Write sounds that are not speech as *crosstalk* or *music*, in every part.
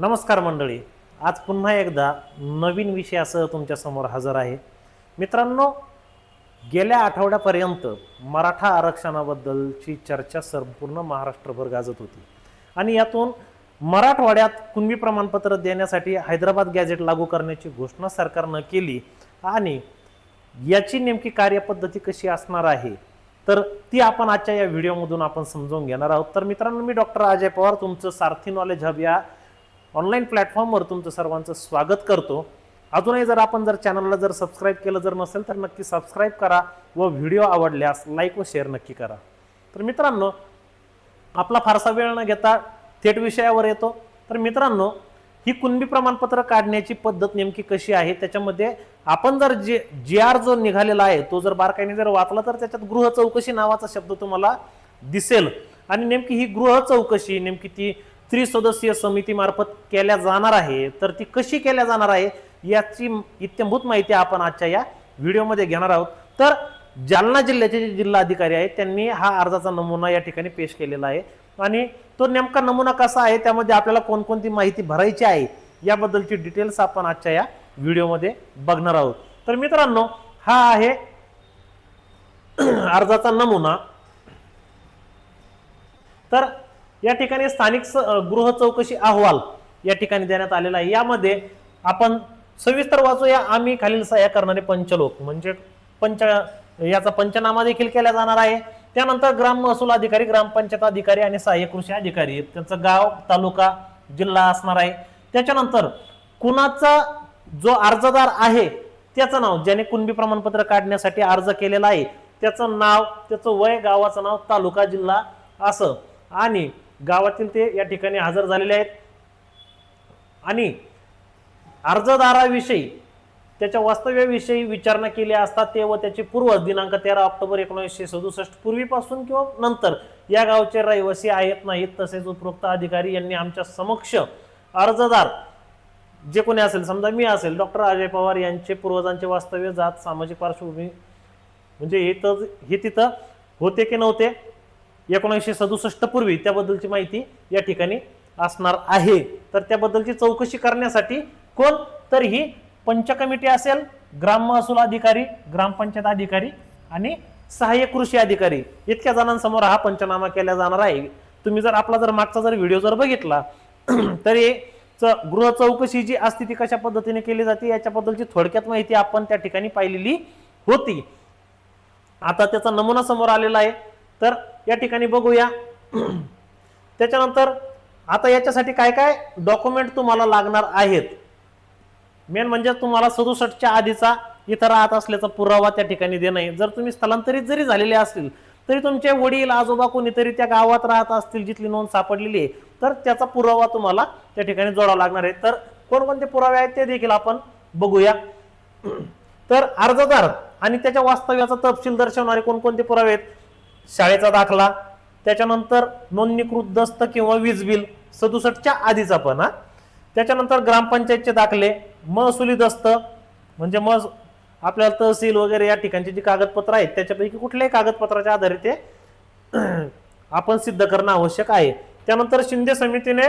नमस्कार मंडळी. आज पुन्हा एकदा नवीन विषयासह तुमच्यासमोर हजर आहे. मित्रांनो गेल्या आठवड्यापर्यंत मराठा आरक्षणाबद्दलची चर्चा संपूर्ण महाराष्ट्रभर गाजत होती. आणि यातून मराठवाड्यात कुणबी प्रमाणपत्र देण्यासाठी हैदराबाद गॅझेट लागू करण्याची घोषणा सरकारनं केली आणि याची नेमकी कार्यपद्धती कशी असणार आहे तर ती आपण आजच्या या व्हिडिओमधून आपण समजून घेणार आहोत. तर मित्रांनो मी डॉक्टर अजय पवार तुमचं सारथी नॉलेज हब या ऑनलाईन प्लॅटफॉर्मवर तुमचं सर्वांचं स्वागत करतो. अजूनही जर आपण जर चॅनलला जर सबस्क्राईब केलं जर नसेल तर नक्की सबस्क्राईब करा व व्हिडिओ आवडल्यास लाईक व शेअर नक्की करा. तर मित्रांनो आपला फारसा वेळ न घेता थेट विषयावर येतो. तर मित्रांनो ही कुणबी प्रमाणपत्र काढण्याची पद्धत नेमकी कशी आहे? त्याच्यामध्ये आपण जर जे जी आर जो निघालेला आहे तो जर बारकाईने जर वाचला तर त्याच्यात गृह चौकशी नावाचा शब्द तुम्हाला दिसेल. आणि नेमकी ही गृह चौकशी नेमकी ती त्रिसदस्यीय समितीमार्फत केल्या जाणार आहे. तर ती कशी केल्या जाणार आहे याची इत्यंभूत माहिती आपण आजच्या या व्हिडिओमध्ये घेणार आहोत. तर जालना जिल्ह्याचे जे जिल्हा अधिकारी आहेत त्यांनी हा अर्जाचा नमुना या ठिकाणी पेश केलेला आहे. आणि तो नेमका नमुना कसा आहे त्यामध्ये आपल्याला कोणकोणती माहिती भरायची आहे याबद्दलची डिटेल्स आपण आजच्या या व्हिडिओमध्ये बघणार आहोत. तर मित्रांनो हा आहे *clears throat* अर्जाचा नमुना. तर या ठिकाणी स्थानिक स- गृह चौकशी अहवाल या ठिकाणी देण्यात आलेला आहे. यामध्ये आपण सविस्तर वाचूया. आम्ही खालील सह्या करणारे पंचलोक म्हणजे पंच याचा पंचनामा देखील केला जाणार आहे. त्यानंतर ग्राम महसूल अधिकारी ग्रामपंचायत अधिकारी आणि सहाय्यक कृषी अधिकारी त्यांचं गाव तालुका जिल्हा असणार आहे. त्याच्यानंतर कुणाचा जो अर्जदार आहे त्याचं नाव ज्याने कुणबी प्रमाणपत्र काढण्यासाठी अर्ज केलेला आहे त्याचं नाव त्याचं वय गावाचं नाव तालुका जिल्हा असं. आणि गावातील ते या ठिकाणी हजर झालेले आहेत. आणि अर्जदाराविषयी त्याच्या वास्तव्याविषयी विचारणा केली असता ते व त्याचे पूर्वज दिनांक तेरा ऑक्टोबर एकोणीसशे सदुसष्ट पूर्वीपासून किंवा नंतर या गावचे रहिवासी आहेत नाहीत तसेच उपरोक्त अधिकारी यांनी आमच्या समक्ष अर्जदार जे कोणी असेल समजा मी असेल डॉक्टर अजय पवार यांचे पूर्वजांचे वास्तव्य जात सामाजिक पार्श्वभूमी म्हणजे हे तर हे तिथं होते की नव्हते? एकोणीसशे सदुसष्ट पूर्वी त्याबद्दलची माहिती या ठिकाणी असणार आहे. तर त्याबद्दलची चौकशी करण्यासाठी कोण तर ही पंच कमिटी असेल ग्राम महसूल अधिकारी ग्रामपंचायत अधिकारी आणि सहाय्यक कृषी अधिकारी इतक्या जणांसमोर हा पंचनामा केला जाणार आहे. तुम्ही जर आपला जर मागचा जर व्हिडिओ जर बघितला *clears throat* तर हे च- गृह चौकशी जी असते ती कशा पद्धतीने केली जाते याच्याबद्दलची थोडक्यात माहिती आपण त्या ठिकाणी पाहिलेली होती. आता त्याचा नमुना समोर आलेला आहे. तर या ठिकाणी बघूया. त्याच्यानंतर आता याच्यासाठी काय काय डॉक्युमेंट तुम्हाला लागणार आहेत? मेन म्हणजे तुम्हाला सदुसष्टच्या आधीचा इथं राहत असल्याचा पुरावा त्या ठिकाणी देणं आहे. जर तुम्ही स्थलांतरित जरी झालेले असतील तरी तुमचे वडील आजोबा कोणीतरी त्या गावात राहत असतील जिथली नोंद सापडलेली आहे तर त्याचा पुरावा तुम्हाला त्या ठिकाणी जोडावा लागणार आहे. तर कोणकोणते पुरावे आहेत ते देखील आपण बघूया. तर अर्जदार आणि त्याच्या वास्तव्याचा तपशील दर्शवणारे कोणकोणते पुरावे आहेत? शाळेचा दाखला त्याच्यानंतर नोंदणीकृत दस्त किंवा वीज बिल सदुसष्टच्या आधीचा पण हा. त्याच्यानंतर ग्रामपंचायतचे दाखले महसुली दस्त म्हणजे मग आपल्याला तहसील वगैरे या ठिकाणची जी कागदपत्र आहेत त्याच्यापैकी कुठल्याही कागदपत्राच्या आधारे ते *clears throat* आपण सिद्ध करणं आवश्यक आहे. त्यानंतर शिंदे समितीने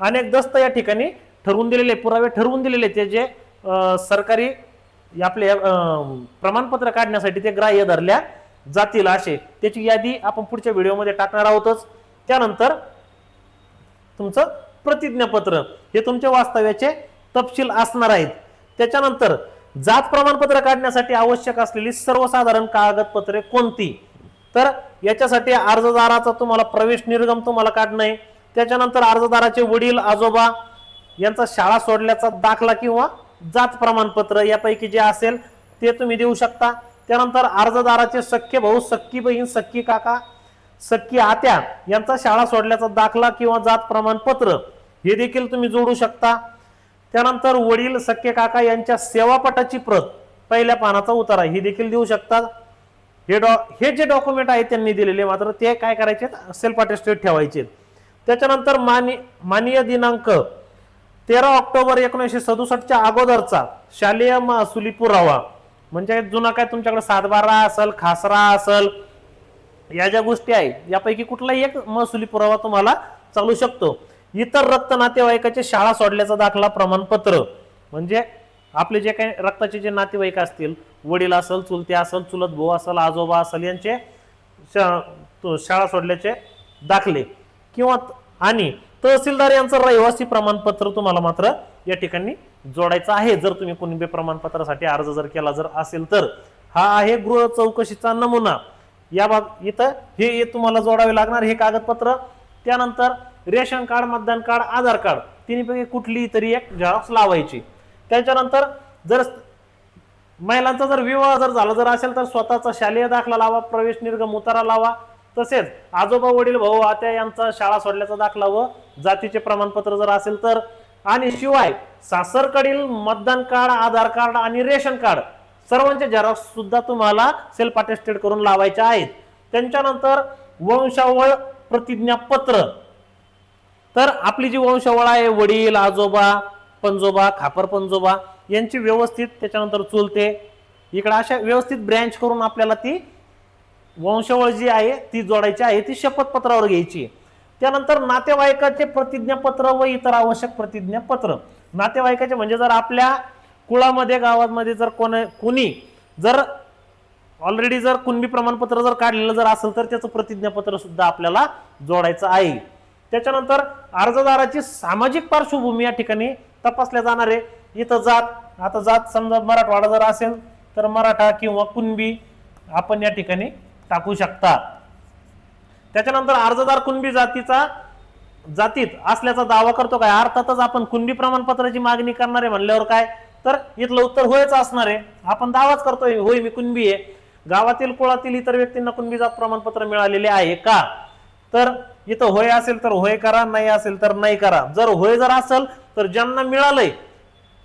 अनेक दस्त या ठिकाणी ठरवून दिलेले पुरावे ठरवून दिलेले ते जे सरकारी आपले प्रमाणपत्र काढण्यासाठी ते ग्राह्य धरल्या. जातील असे. त्याची यादी आपण पुढच्या व्हिडिओमध्ये टाकणार आहोतच. त्यानंतर तुमचं प्रतिज्ञापत्र हे तुमच्या वास्तव्याचे तपशील असणार आहेत. त्याच्यानंतर जात प्रमाणपत्र काढण्यासाठी आवश्यक असलेली सर्वसाधारण कागदपत्रे कोणती? तर याच्यासाठी अर्जदाराचा तुम्हाला प्रवेश निर्गम तुम्हाला काढणं आहे. त्याच्यानंतर अर्जदाराचे वडील आजोबा यांचा शाळा सोडल्याचा दाखला किंवा जात प्रमाणपत्र यापैकी जे असेल ते तुम्ही देऊ शकता. त्यानंतर अर्जदाराचे सख्खे भाऊ सख्खी बहीण सख्खी काका सख्खी आत्या यांचा शाळा सोडल्याचा दाखला किंवा जात प्रमाणपत्र हे देखील तुम्ही जोडू शकता. त्यानंतर वडील सख्खे काका यांच्या सेवापटाची प्रत पहिल्या पानाचा उतारा ही देखील देऊ शकतात. हे डॉ हे जे डॉक्युमेंट आहेत त्यांनी दिलेले मात्र ते काय करायचे? सेल्फ अटेस्टेड ठेवायचे. त्याच्यानंतर मानी माननीय दिनांक तेरा ऑक्टोबर एकोणीसशे सदुसष्टच्या अगोदरचा शालेय महसुली पुरावा म्हणजे जुना काय तुमच्याकडे सातबारा असेल खासरा असल या ज्या गोष्टी आहेत यापैकी कुठलाही एक महसुली पुरावा तुम्हाला चालू शकतो. इतर रक्त नातेवाईकाचे शाळा सोडल्याचा दाखला प्रमाणपत्र म्हणजे आपले जे काही रक्ताचे जे नातेवाईक असतील वडील असेल चुलते असेल चुलत भाऊ असेल आजोबा असेल यांचे शा- तो शाळा सोडल्याचे दाखले. किंवा आणि तहसीलदार यांचं रहिवासी प्रमाणपत्र तुम्हाला मात्र या ठिकाणी जोडायचं आहे. जर तुम्ही कुणबी प्रमाणपत्रासाठी अर्ज जर केला जर असेल तर. हा आहे गृह चौकशीचा नमुना. या बाब इथं हे हे तुम्हाला जोडावे लागणार हे कागदपत्र. त्यानंतर रेशन कार्ड मतदान कार्ड आधार कार्ड तिन्हीपैकी कुठली तरी एक झेरॉक्स लावायची. त्याच्यानंतर जर महिलांचा जर विवाह जर झाला जर असेल तर स्वतःचा शालेय दाखला लावा प्रवेश निर्गम उतारा लावा. तसेच आजोबा वडील भाऊ आत्या यांचा शाळा सोडल्याचा दाखला व जातीचे प्रमाणपत्र जर असेल तर आणि शिवाय सासरकडील मतदान कार्ड आधार कार्ड आणि रेशन कार्ड सर्वांचे झेरॉक्स सुद्धा तुम्हाला सेल्फ अटेस्टेड करून लावायचे आहेत. त्यांच्यानंतर वंशावळ प्रतिज्ञापत्र. तर आपली जी वंशावळ आहे वडील आजोबा पंजोबा खापर पंजोबा यांची व्यवस्थित त्याच्यानंतर चुलते. इकडे अशा व्यवस्थित ब्रँच करून आपल्याला ती वंशावळ जी आहे ती जोडायची आहे ती शपथपत्रावर घ्यायची. त्यानंतर नातेवाईकाचे प्रतिज्ञापत्र व इतर आवश्यक प्रतिज्ञापत्र. नातेवाईकाचे म्हणजे जर आपल्या कुळामध्ये गावामध्ये जर कोण कुणी जर ऑलरेडी जर कुणबी प्रमाणपत्र जर काढलेलं जर असेल तर त्याचं प्रतिज्ञापत्र सुद्धा आपल्याला जोडायचं आहे. त्याच्यानंतर अर्जदाराची सामाजिक पार्श्वभूमी या ठिकाणी तपासल्या जाणार आहे. इथं जात आता जात समजा मराठवाडा जर असेल तर मराठा किंवा कुणबी आपण या ठिकाणी टाकू शकता. त्याच्यानंतर अर्जदार कुणबी जातीचा जातीत असल्याचा दावा करतो काय? अर्थातच आपण कुणबी प्रमाणपत्राची मागणी करणार आहे म्हणल्यावर काय? तर इथलं उत्तर होयच असणार आहे. आपण दावाच करतोय होय मी कुणबी आहे. गावातील कुळातील इतर व्यक्तींना कुणबी जात प्रमाणपत्र मिळालेले आहे का? तर इथं होय असेल तर होय करा नाही असेल तर नाही करा. जर होय जर असेल तर ज्यांना मिळालंय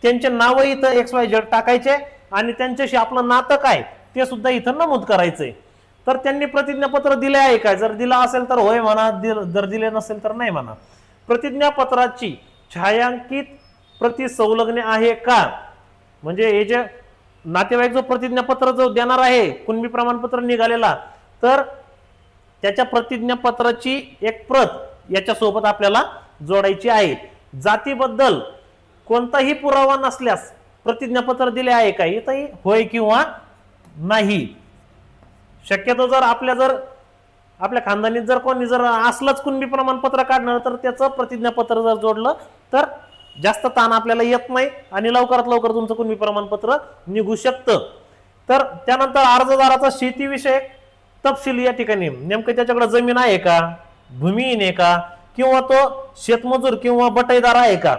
त्यांचे नाव इथं एक्स वाय झेड टाकायचे आणि त्यांच्याशी आपलं नातं काय ते सुद्धा इथं नमूद करायचंय. तर त्यांनी प्रतिज्ञापत्र दिले आहे का? जर दिला असेल तर होय म्हणा जर दिले नसेल तर नाही म्हणा. प्रतिज्ञापत्राची छायांकित प्रति संलग्न आहे का? म्हणजे हे जे नातेवाईक जो प्रतिज्ञापत्र जो देणार आहे कुणबी प्रमाणपत्र निघालेला तर त्याच्या प्रतिज्ञापत्राची एक प्रत याच्यासोबत आपल्याला जोडायची आहे. जातीबद्दल कोणताही पुरावा नसल्यास प्रतिज्ञापत्र दिले आहे का? इथंही होय किंवा नाही. शक्यतो जर आपल्या जर आपल्या खानदानीत जर कोणी जर असलंच कुणबी प्रमाणपत्र काढणार तर त्याचं प्रतिज्ञापत्र जर जोडलं तर जास्त ताण आपल्याला येत नाही आणि लवकरात लवकर तुमचं कुणबी प्रमाणपत्र निघू शकतं. तर त्यानंतर अर्जदाराचा शेतीविषयक तपशील या ठिकाणी नेमकं त्याच्याकडे जमीन आहे का? भूमिहीन आहे का? किंवा तो शेतमजूर किंवा बटाईदार आहे का?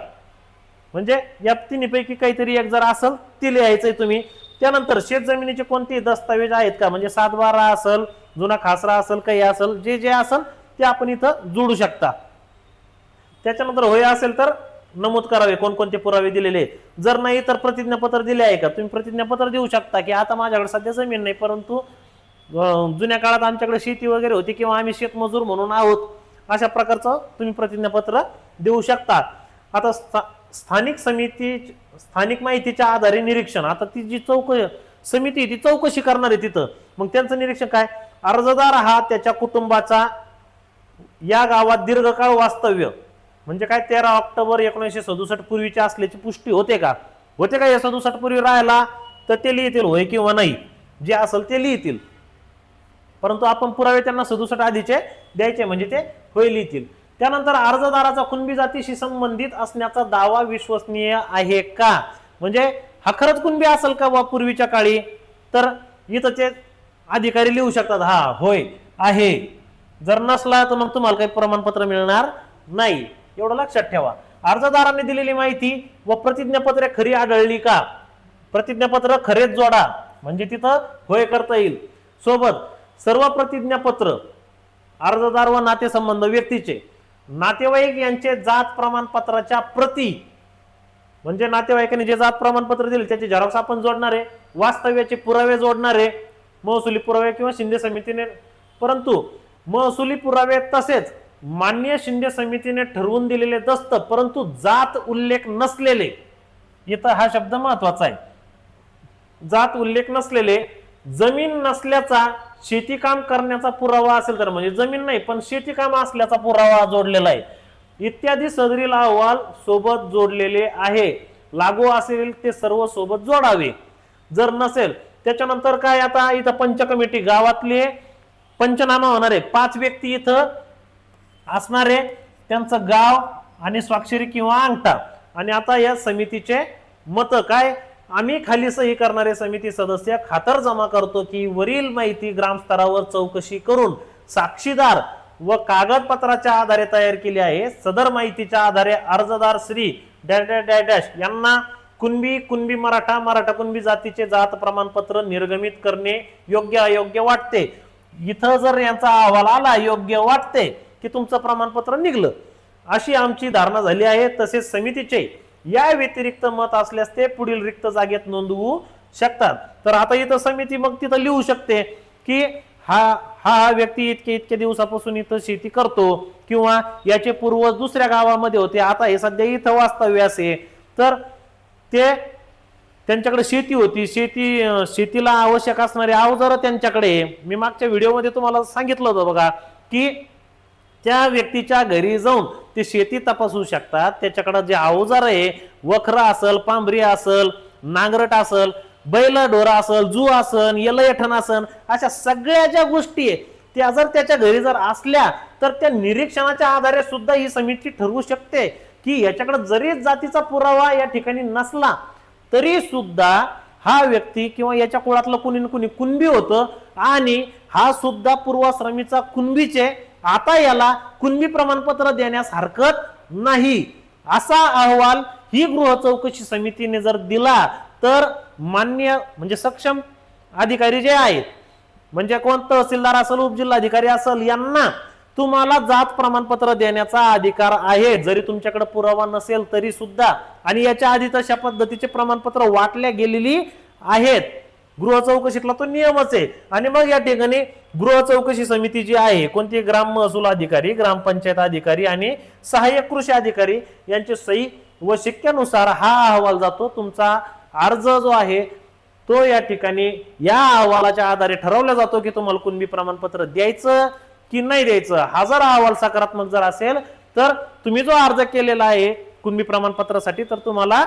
म्हणजे या तिन्हीपैकी काहीतरी एक जर असेल ते लिहायचंय तुम्ही. त्यानंतर शेत जमिनीचे कोणतेही दस्तावेज आहेत का? म्हणजे सातबारा असेल जुना खासरा असेल काही असेल जे जे असेल ते आपण इथं जोडू शकता. त्याच्यानंतर होय असेल तर नमूद करावे कोणकोणते पुरावे दिलेले जर नाही तर प्रतिज्ञापत्र दिले आहे का? तुम्ही प्रतिज्ञापत्र देऊ शकता की आता माझ्याकडे सध्या जमीन नाही परंतु जुन्या काळात आमच्याकडे शेती वगैरे होती किंवा आम्ही शेतमजूर म्हणून आहोत अशा प्रकारचं तुम्ही प्रतिज्ञापत्र देऊ शकता. आता स्था- स्थानिक समिती स्थानिक माहितीच्या आधारे निरीक्षण. आता ती जी चौक समिती आहे, ती चौकशी करणार आहे तिथं. मग त्यांचं निरीक्षण काय? अर्जदार हा त्याच्या कुटुंबाचा या गावात दीर्घकाळ वास्तव्य. म्हणजे काय? तेरा ऑक्टोबर एकोणीसशे सदुसष्ट पूर्वीच्या असल्याची पुष्टी होते का? होते का या सदुसष्ट पूर्वी राहायला? तर ते लिहितील होय किंवा नाही. जे असेल ते लिहितील. परंतु आपण पुरावे त्यांना सदुसष्ट आधीचे द्यायचे म्हणजे ते होय लिहितील. त्यानंतर अर्जदाराचा कुणबी जातीशी संबंधित असण्याचा दावा विश्वसनीय आहे का? म्हणजे हा खरंच कुणबी असेल का बा पूर्वीच्या काळी? तर इथं ते अधिकारी लिहू शकतात हा होय आहे. जर नसला तर मग तुम्हाला काही प्रमाणपत्र मिळणार नाही. एवढं लक्षात ठेवा. अर्जदाराने दिलेली माहिती व प्रतिज्ञापत्रे खरी आढळली का? प्रतिज्ञापत्र खरेच जोडा. म्हणजे तिथं होय करता येईल. सोबत सर्व प्रतिज्ञापत्र अर्जदार व नातेसंबंध व्यक्तीचे. नातेवाईक यांचे जात प्रमाणपत्राच्या प्रती म्हणजे नातेवाईकांनी जे जात प्रमाणपत्र दिले त्याचे झेरॉक्स आपण जोडणार आहे वास्तव्याचे पुरावे जोडणार आहे महसुली पुरावे किंवा शिंदे समितीने परंतु महसुली पुरावे तसेच मान्य शिंदे समितीने ठरवून दिलेले दस्त परंतु जात उल्लेख नसलेले इथं हा शब्द महत्त्वाचा आहे. जात उल्लेख नसलेले जमीन नसल्याचा शेती काम करण्याचा पुरावा असेल तर म्हणजे जमीन नाही पण शेती काम असल्याचा पुरावा जोडलेला आहे. इत्यादी सदरील अहवाल सोबत जोडलेले आहे. लागू असेल ते सर्व सोबत जोडावे. जर नसेल त्याच्यानंतर काय आता इथं पंच कमिटी गावातले पंचनामा होणार आहे. पाच व्यक्ती इथं असणारे त्यांचं गाव आणि स्वाक्षरी किंवा अंगठा. आणि आता या समितीचे मत काय? आम्ही खाली सही करणारे समिती सदस्य खातर जमा करतो की वरील माहिती ग्रामस्तरावर चौकशी करून साक्षीदार व कागदपत्राच्या आधारे तयार केली आहे. सदर माहितीच्या आधारे अर्जदार श्री डॅश डॅश डॅश यांना कुणबी कुणबी मराठा मराठा कुणबी जातीचे जात प्रमाणपत्र निर्गमित करणे योग्य अयोग्य वाटते. इथं जर यांचा अहवाल आला योग्य वाटते की तुमचं प्रमाणपत्र निघलं. अशी आमची धारणा झाली आहे. तसेच समितीचे या व्यतिरिक्त मत असल्यास ते पुढील रिक्त जागेत नोंदवू शकतात. तर आता इथं समिती मग तिथं लिहू शकते की हा हा हा व्यक्ती इतके इतके दिवसापासून इथं शेती करतो किंवा याचे पूर्वज दुसऱ्या गावामध्ये होते. आता हे सध्या इथं वास्तव्यास आहे तर ते त्यांच्याकडे शेती होती. शेती शेतीला आवश्यक असणारे अवजार त्यांच्याकडे. मी मागच्या व्हिडिओमध्ये तुम्हाला सांगितलं होतं बघा की त्या व्यक्तीच्या घरी जाऊन ते शेती तपासू शकतात. त्याच्याकडं जे अवजार आहे वखरा असल पांबरी असल नांगरट असल बैल ढोरा असल जू असन यलयठण असन अशा सगळ्या ज्या गोष्टी आहे त्या जर त्याच्या घरी जर असल्या तर त्या निरीक्षणाच्या आधारे सुद्धा ही समिती ठरवू शकते. की याच्याकडे जरी जातीचा पुरावा या ठिकाणी नसला तरी सुद्धा हा व्यक्ती किंवा याच्या कुळातलं कुणी न कुणी कुणबी होतं आणि हा सुद्धा पूर्वाश्रमीचा कुणबीचे आता याला कुणबी प्रमाणपत्र देण्यास हरकत नाही. असा अहवाल ही गृह चौकशी समितीने जर दिला तर मान्य म्हणजे सक्षम अधिकारी जे आहेत म्हणजे कोण? तहसीलदार असेल उपजिल्हाधिकारी असेल यांना तुम्हाला जात प्रमाणपत्र देण्याचा अधिकार आहे. जरी तुमच्याकडे पुरावा नसेल तरी सुद्धा. आणि याच्या आधी तशा पद्धतीचे प्रमाणपत्र वाटल्या गेलेली आहेत. गृह चौकशीतला तो नियमच आहे. आणि मग या ठिकाणी गृह चौकशी समिती जी आहे कोणती? ग्राम महसूल अधिकारी ग्रामपंचायत अधिकारी आणि सहाय्यक कृषी अधिकारी यांचे सही व शिक्क्यानुसार हा अहवाल जातो. तुमचा अर्ज जो आहे तो या ठिकाणी या अहवालाच्या आधारे ठरवला जातो की तुम्हाला कुणबी प्रमाणपत्र द्यायचं की नाही द्यायचं. हा जर अहवाल सकारात्मक जर असेल तर तुम्ही जो अर्ज केलेला आहे कुणबी प्रमाणपत्रासाठी तर तुम्हाला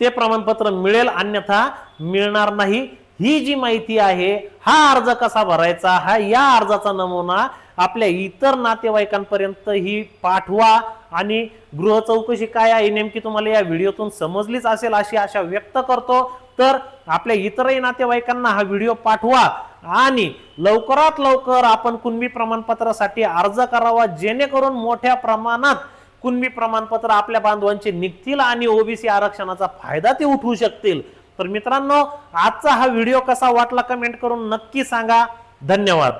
ते प्रमाणपत्र मिळेल अन्यथा मिळणार नाही. ही जी माहिती आहे हा अर्ज कसा भरायचा? हा या अर्जाचा नमुना आपल्या इतर नातेवाईकांपर्यंत ही पाठवा. आणि गृह चौकशी काय आहे नेमकी तुम्हाला या व्हिडिओतून समजलीच असेल अशी आशा व्यक्त करतो. तर आपल्या इतरही नातेवाईकांना हा व्हिडिओ पाठवा. आणि लवकरात लवकर आपण कुणबी प्रमाणपत्रासाठी अर्ज करावा जेणेकरून मोठ्या प्रमाणात कुणबी प्रमाणपत्र आपल्या बांधवांचे निघतील आणि ओबीसी आरक्षणाचा फायदा ते उठवू शकतील. तर मित्रांनो आजचा हा व्हिडिओ कसा वाटला कमेंट करून नक्की सांगा. धन्यवाद.